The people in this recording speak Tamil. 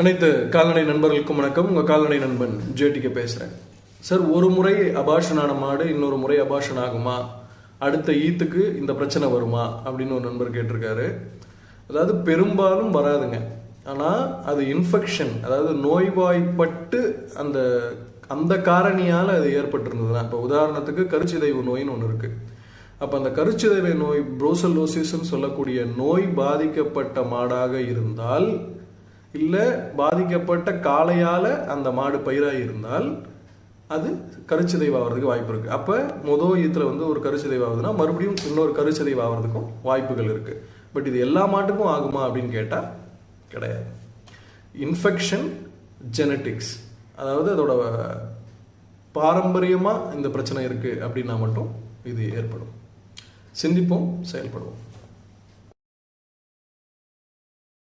அனைத்து கால்நடை நண்பர்களுக்கும் வணக்கம். உங்கள் கால்நடை நண்பன் ஜேடிக்கு பேசுகிறேன் சார் ஒரு முறை அபாஷனான மாடு இன்னொரு முறை அபாஷன் ஆகுமா? அடுத்த ஈத்துக்கு இந்த பிரச்சனை வருமா? அப்படின்னு ஒரு நண்பர் கேட்டிருக்காரு. அதாவது பெரும்பாலும் வராதுங்க. ஆனால் அது இன்ஃபெக்ஷன் அதாவது நோய்வாய்ப்பட்டு அந்த அந்த காரணியால் அது ஏற்பட்டிருந்ததுதான். இப்போ உதாரணத்துக்கு கருச்சிதைவு நோயின்னு ஒன்று இருக்குது அப்போ அந்த கருச்சிதைவு நோய் புரோசல்லோசிஸ்ன்னு சொல்லக்கூடிய நோய் பாதிக்கப்பட்ட மாடாக இருந்தால் இல்லை பாதிக்கப்பட்ட காளையால் அந்த மாடு பயிராக இருந்தால் அது கருச்சிதைவு ஆகிறதுக்கு வாய்ப்பு இருக்குது அப்போ மொதல் ஈத்தில் வந்து ஒரு கருச்சிதைவு ஆகுதுன்னா மறுபடியும் இன்னொரு கருச்சிதைவு ஆகிறதுக்கும் வாய்ப்புகள் இருக்குது பட் இது எல்லா மாட்டுக்கும் ஆகுமா அப்படின்னு கேட்டால் கிடையாது. இன்ஃபெக்ஷன் ஜெனட்டிக்ஸ் அதாவது அதோட பாரம்பரியமாக இந்த பிரச்சனை இருக்குது அப்படின்னா மட்டும் இது ஏற்படும். சிந்திப்போம் செயல்படுவோம்.